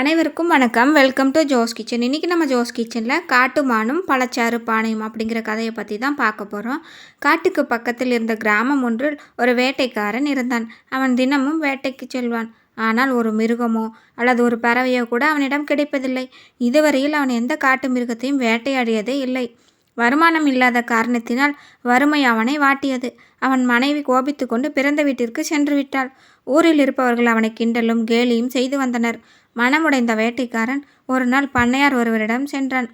அனைவருக்கும் வணக்கம். Welcome to Jose kitchen இன்றைக்கி நம்ம ஜோஸ் கிச்சனில் காட்டுமானும் பழச்சாறு பானையும் அப்படிங்கிற கதையை பற்றி தான் பார்க்க போகிறோம் காட்டுக்கு பக்கத்தில் இருந்த கிராமம் ஒன்றில் ஒரு வேட்டைக்காரன் இருந்தான். அவன் தினமும் வேட்டைக்கு செல்வான். ஆனால் ஒரு மிருகமோ அல்லது ஒரு பறவையோ கூட அவனிடம் கிடைப்பதில்லை. இதுவரையில் அவன் எந்த காட்டு மிருகத்தையும் வேட்டையாடியதே இல்லை. வருமானம் இல்லாத காரணத்தினால் வறுமை அவனை வாட்டியது. அவன் மனைவி கோபித்து கொண்டு பிறந்த வீட்டிற்கு சென்று விட்டாள். ஊரில் இருப்பவர்கள் அவனை கிண்டலும் கேலியும் செய்து வந்தனர். மனமுடைந்த வேட்டைக்காரன் ஒரு நாள் பண்ணையார் ஒருவரிடம் சென்றான்.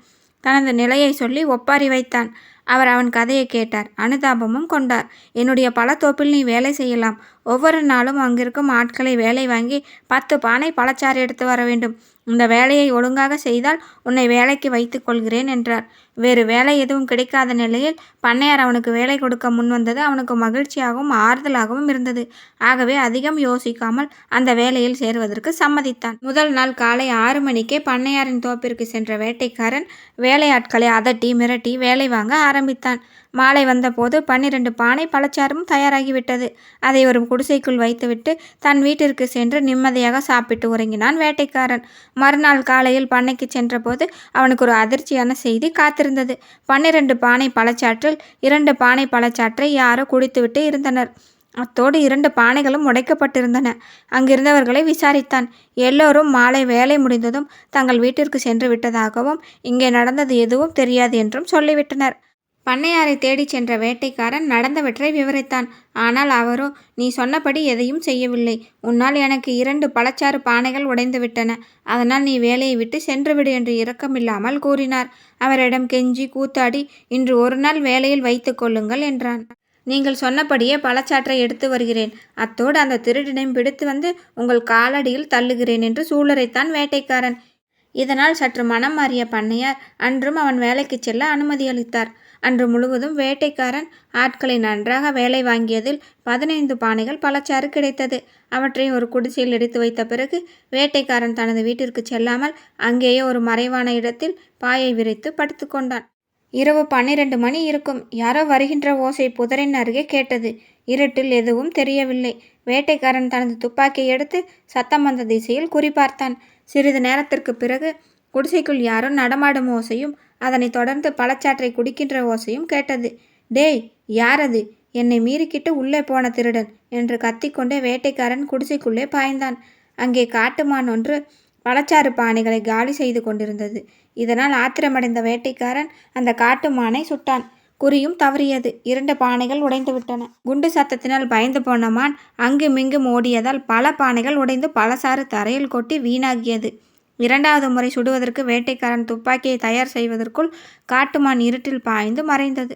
தனது நிலையை சொல்லி ஒப்பாரி வைத்தான். அவர் அவன் கதையை கேட்டார். அனுதாபமும் கொண்டார். என்னுடைய பழத்தோப்பில் நீ வேலை செய்யலாம். ஒவ்வொரு நாளும் அங்கிருக்கும் ஆட்களை வேலை வாங்கி பத்து பானை பழச்சாறு எடுத்து வர வேண்டும். இந்த வேலையை ஒழுங்காக செய்தால் உன்னை வேலைக்கு வைத்துக் கொள்கிறேன் என்றார். வேறு வேலை எதுவும் கிடைக்காத நிலையில் பண்ணையார் அவனுக்கு வேலை கொடுக்க முன்வந்தது அவனுக்கு மகிழ்ச்சியாகவும் ஆறுதலாகவும் இருந்தது. ஆகவே அதிகம் யோசிக்காமல் அந்த வேலையில் சேருவதற்கு சம்மதித்தான். முதல் நாள் காலை ஆறு மணிக்கே பண்ணையாரின் தோப்பிற்கு சென்ற வேட்டைக்காரன் வேலையாட்களை அதட்டி மிரட்டி வேலை வாங்க ஆரம்பித்தான். மாலை வந்தபோது பன்னிரண்டு பானை பழச்சாரும் தயாராகிவிட்டது. அதை ஒரு குடிசைக்குள் வைத்துவிட்டு தன் வீட்டிற்கு சென்று நிம்மதியாக சாப்பிட்டு உறங்கினான் வேட்டைக்காரன். மறுநாள் காலையில் பண்ணைக்கு சென்றபோது அவனுக்கு ஒரு அதிர்ச்சியான செய்தி காத்திருந்தது. பன்னிரண்டு பானை பழச்சாற்றில் இரண்டு பானை பழச்சாற்றை யாரோ குடித்துவிட்டு இருந்தனர். அத்தோடு இரண்டு பானைகளும் உடைக்கப்பட்டிருந்தன. அங்கிருந்தவர்களை விசாரித்தான். எல்லோரும் மாலை வேலை முடிந்ததும் தங்கள் வீட்டிற்கு சென்று விட்டதாகவும் இங்கே நடந்தது எதுவும் தெரியாது என்றும் சொல்லிவிட்டனர். பண்ணையாரை தேடிச் சென்ற வேட்டைக்காரன் நடந்தவற்றை விவரித்தான். ஆனால் அவரோ நீ சொன்னபடி எதையும் செய்யவில்லை. உன்னால் எனக்கு இரண்டு பழச்சாறு பானைகள் உடைந்துவிட்டன. அதனால் நீ வேலையை விட்டு சென்றுவிடு என்று இரக்கமில்லாமல் கூறினார். அவரிடம் கெஞ்சி கூத்தாடி இன்று ஒரு நாள் வேலையில் வைத்து கொள்ளுங்கள் என்றான். நீங்கள் சொன்னபடியே பழச்சாற்றை எடுத்து வருகிறேன். அத்தோடு அந்த திருடனையும் பிடித்து வந்து உங்கள் காலடியில் தள்ளுகிறேன் என்று சூழரைத்தான் வேட்டைக்காரன். இதனால் சற்று மனம் மாறிய பண்ணையார் அன்றும் அவன் வேலைக்கு செல்ல அனுமதி அளித்தார். அன்று முழுவதும் வேட்டைக்காரன் ஆட்களை நன்றாக வேலை வாங்கியதில் பதினைந்து பானைகள் பலச்சாறு கிடைத்தது. அவற்றை ஒரு குடிசையில் எடுத்து வைத்த பிறகு வேட்டைக்காரன் தனது வீட்டிற்கு செல்லாமல் அங்கேயே ஒரு மறைவான இடத்தில் பாயை விரித்து படுத்துக்கொண்டான் இரவு பன்னிரண்டு மணி இருக்கும். யாரோ வருகின்ற ஓசை புதரின் அருகே கேட்டது. இருட்டில் எதுவும் தெரியவில்லை. வேட்டைக்காரன் தனது துப்பாக்கியை எடுத்து சத்தம் வந்த திசையில் குறிப்பார்த்தான் சிறிது நேரத்திற்கு பிறகு குடிசைக்குள் யாரோ நடமாடும் ஓசையும் அதனைத் தொடர்ந்து பழச்சாற்றை குடிக்கின்ற ஓசையும் கேட்டது. டேய் யார் அது? என்னை மீறிக்கிட்டு உள்ளே போன திருடன் என்று கத்திக்கொண்டே வேட்டைக்காரன் குடிசைக்குள்ளே பாய்ந்தான். அங்கே காட்டுமான் ஒன்று பழச்சாறு பானைகளை காலி செய்து கொண்டிருந்தது. இதனால் ஆத்திரமடைந்த வேட்டைக்காரன் அந்த காட்டுமானை சுட்டான். குறியும் தவறியது. இரண்டு பானைகள் உடைந்துவிட்டன. குண்டு சத்தத்தினால் பயந்து போன மான் அங்குமிங்கும் ஓடியதால் பல பானைகள் உடைந்து பழசாறு தரையில் கொட்டி வீணாகியது. இரண்டாவது முறை சுடுவதற்கு வேட்டைக்காரன் துப்பாக்கியை தயார் செய்வதற்குள் காட்டுமான் இருட்டில் பாய்ந்து மறைந்தது.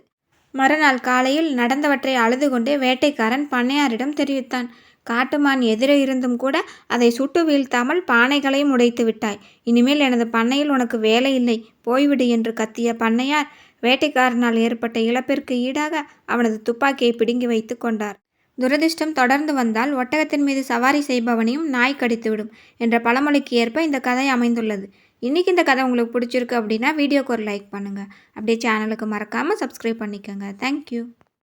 மறுநாள் காலையில் நடந்தவற்றை அழுது கொண்டே வேட்டைக்காரன் பண்ணையாரிடம் தெரிவித்தான். காட்டுமான் எதிரே இருந்தும் கூட அதை சுட்டு வீழ்த்தாமல் பானைகளையும் உடைத்து விட்டாய். இனிமேல் எனது பண்ணையில் உனக்கு வேலை இல்லை. போய்விடு என்று கத்திய பண்ணையார் வேட்டைக்காரனால் ஏற்பட்ட இழப்பிற்கு ஈடாக அவனது துப்பாக்கியை பிடுங்கி வைத்து கொண்டார். துரதிர்ஷ்டம் தொடர்ந்து வந்தால் ஒட்டகத்தின் மீது சவாரி செய்பவனையும் நாய் கடித்துவிடும் என்ற பழமொழிக்கு ஏற்ப இந்த கதை அமைந்துள்ளது. இன்றைக்கி இந்த கதை உங்களுக்கு பிடிச்சிருக்கு அப்படின்னா வீடியோக்கு ஒரு லைக் பண்ணுங்கள் அப்படியே சேனலுக்கு மறக்காமல் சப்ஸ்கிரைப் பண்ணிக்கோங்க. தேங்க்யூ